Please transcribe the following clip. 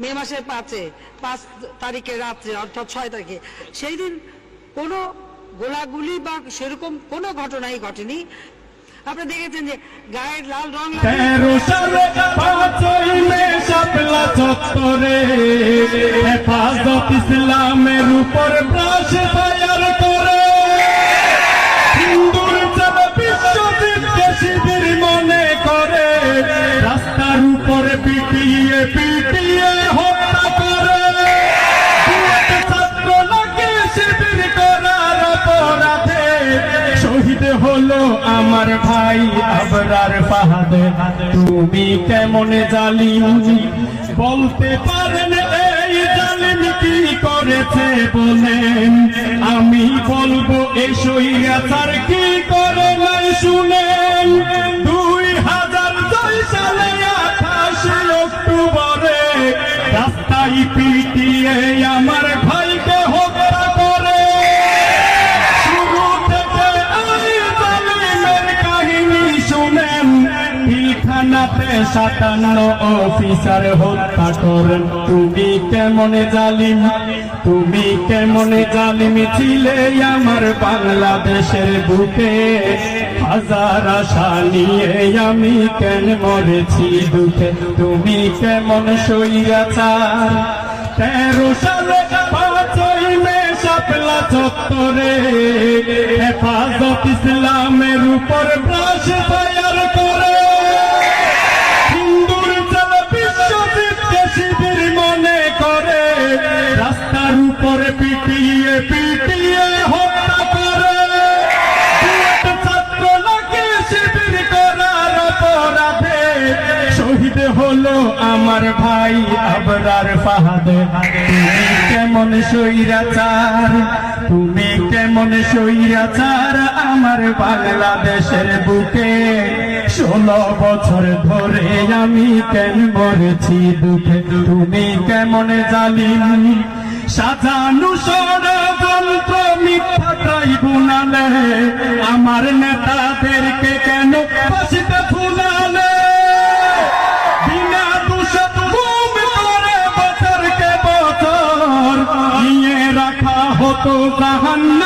মে মাসের পাঁচে, পাঁচ তারিখে রাত্রে, অর্থাৎ ছয় তারিখে। সেই দিন কোনো গোলাগুলি বা সেরকম কোনো ঘটনাই ঘটেনি। আপনি দেখেছেন যে গায়ের লাল রং চত্বরে হেফাজত ইসলামের উপর প্রাস ভাই, আবরার ফাহাদ, তুমি কেমন জালিম? বলতে পারেন, এই জালিম কি করেছে বলেন? আমি বলব এই তার কি করে নাই শুনেন? সাতান্ন অফিসার হত্যা করেন। তুমি কেমন জালিম? তুমি কেমন জালিম ছিলে আমার বাংলাদেশের বুকে? হাজার আশা নিয়ে আমি কেন মরেছি দুঃখে তুমি কেমন সইয়াচার তেরো সালে চত্বরে হেফাজত ইসলামের উপর ব্রাশ হলো আমার ভাই আবরার ফাহাদ। তুমি কেমন সৈরাচার তুমি কেমন সৈরাচার আমার বাংলাদেশের বুকে। ষোলো বছর ধরে আমি কেন মরেছি দুঃখে। তুমি কেমন জালিম, সাজানু ষড়যন্ত্র মিথ্যা ট্রাইব্যুনালে। আমার নেতাদেরকে কেন বছরকে বছর